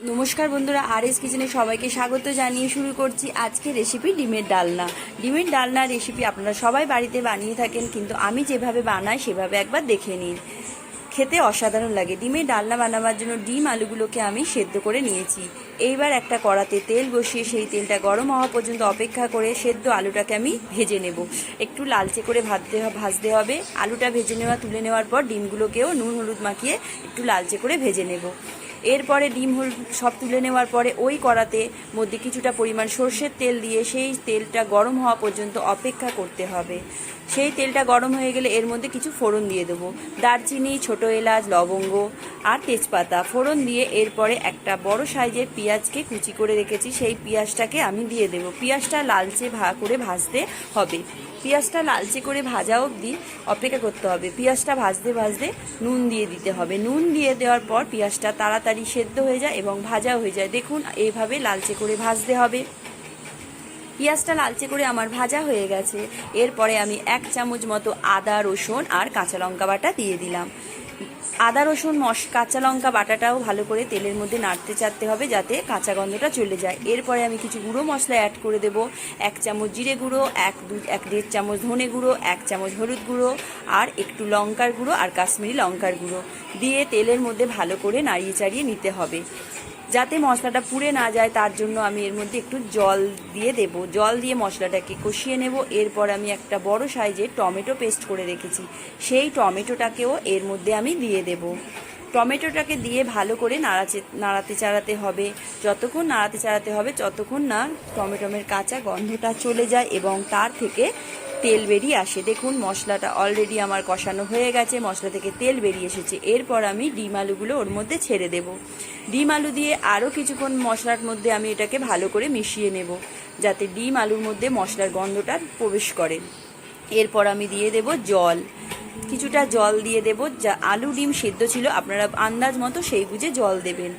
নমস্কার বন্ধুরা আর এস কিচেনে সবাইকে স্বাগত জানিয়ে শুরু করছি আজকে রেসিপি ডিমের ডালনা। ডিমের ডালনা রেসিপি আপনারা সবাই বাড়িতে বানিয়ে থাকেন, কিন্তু আমি যেভাবে বানাই সেভাবে একবার দেখে নিন। খেতে অসাধারণ লাগে। ডিমের ডালনা বানাবার জন্য ডিম আলুগুলোকে আমি সেদ্ধ করে নিয়েছি। এইবার একটা কড়াতে তেল বসিয়ে সেই তেলটা গরম হওয়া পর্যন্ত অপেক্ষা করে সেদ্ধ আলুটাকে আমি ভেজে নেব। একটু লালচে করে ভাজতে ভাজতে হবে। আলুটা ভেজে নেওয়া, তুলে নেওয়ার পর ডিমগুলোকেও নুন হলুদ মাখিয়ে একটু লালচে করে ভেজে নেব। এরপরে ডিম হল সব তুলে নেওয়ার পরে ওই কড়াতে মধ্যে কিছুটা পরিমাণ সর্ষের তেল দিয়ে সেই তেলটা গরম হওয়া পর্যন্ত অপেক্ষা করতে হবে। সেই তেলটা গরম হয়ে গেলে এর মধ্যে কিছু ফোড়ন দিয়ে দেবো। দারচিনি, ছোটো এলাচ, লবঙ্গ আর তেজপাতা ফোড়ন দিয়ে এরপরে একটা বড় সাইজের পেঁয়াজকে কুচি করে রেখেছি। সেই পেঁয়াজটাকে আমি দিয়ে দেবো। পেঁয়াজটা লালচে ভা করে ভাজতে হবে। পেঁয়াজটা লালচে করে ভাজা অবধি অপেক্ষা করতে হবে। পেঁয়াজটা ভাজতে ভাজতে নুন দিয়ে দিতে হবে। নুন দিয়ে দেওয়ার পর পেঁয়াজটা তাড়াতাড়ি সেদ্ধ হয়ে যায় এবং ভাজা হয়ে যায়। দেখুন, এইভাবে লালচে করে ভাজতে হবে। পেঁয়াজটা লালচে করে আমার ভাজা হয়ে গেছে। এরপরে আমি এক চামচ মতো আদা, রসুন আর কাঁচা লঙ্কা বাটা দিয়ে দিলাম। আদা, রসুন, মশ, কাঁচা লঙ্কা, বাটাটাও ভালো করে তেলের মধ্যে নাড়তে চাড়তে হবে যাতে কাঁচা গন্ধটা চলে যায়। এরপরে আমি কিছু গুঁড়ো মশলা অ্যাড করে দেব। এক চামচ জিরে গুঁড়ো, এক দু এক দেড় চামচ ধনে গুঁড়ো, এক চামচ হলুদ গুঁড়ো আর একটু লঙ্কার গুঁড়ো আর কাশ্মীরি লঙ্কার গুঁড়ো। দিয়ে তেলের মধ্যে ভালো করে নাড়িয়ে চাড়িয়ে নিতে হবে। যাতে মশলাটা পুড়ে না যায়, তার জন্য আমি এর মধ্যে একটু জল দিয়ে দেব। জল দিয়ে মশলাটাকে কষিয়ে নেব। এরপর আমি একটা বড় সাইজের টমেটো পেস্ট করে রেখেছি। সেই টমেটোটাকেও এর মধ্যে আমি দিয়ে দেব। টমেটোটাকে দিয়ে ভালো করে নাড়াচে নাড়াতে চাড়াতে হবে। যতক্ষণ নাড়াতে চাড়াতে হবে, ততক্ষণ না টমেটোমের কাঁচা গন্ধটা চলে যায় এবং তার থেকে তেল বেরিয়ে আসে। দেখুন, মশলাটা অলরেডি আমার কষানো হয়ে গেছে, মশলা থেকে তেল বেরিয়ে এসেছে। এরপর আমি ডিম আলুগুলো ওর মধ্যে ছেড়ে দেব। ডিম আলু দিয়ে আরও কিছুক্ষণ মশলার মধ্যে আমি এটাকে ভালো করে মিশিয়ে নেব, যাতে ডিম আলুর মধ্যে মশলার গন্ধটা প্রবেশ করে। এরপর আমি দিয়ে দেব জল। কিছুটা জল দিয়ে দেব। যা আলু ডিম সেদ্ধ ছিল, আপনারা আন্দাজ মতো সেই বুঝে জল দেবেন।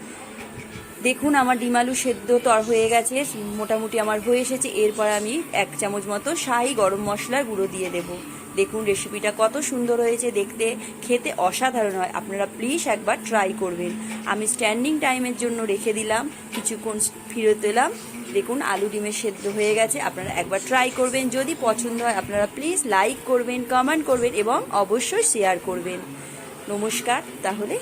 দেখুন, আমার ডিম আলু সেদ্ধ তর হয়ে গেছে, মোটামুটি আমার হয়ে এসেছে। এরপর আমি এক চামচ মতো শাহি গরম মশলার গুঁড়ো দিয়ে দেব। দেখুন রেসিপিটা কত সুন্দর হয়েছে দেখতে, খেতে অসাধারণ হয়। আপনারা প্লিজ একবার ট্রাই করবেন। আমি স্ট্যান্ডিং টাইমের জন্য রেখে দিলাম, কিছুক্ষণ ফিরত এলাম। দেখুন, আলু ডিমের সেদ্ধ হয়ে গেছে, আপনারা একবার ট্রাই করবেন। যদি পছন্দ হয়, আপনারা প্লিজ লাইক করবেন কমেন্ট করবেন এবং অবশ্যই শেয়ার করবেন। নমস্কার, তাহলে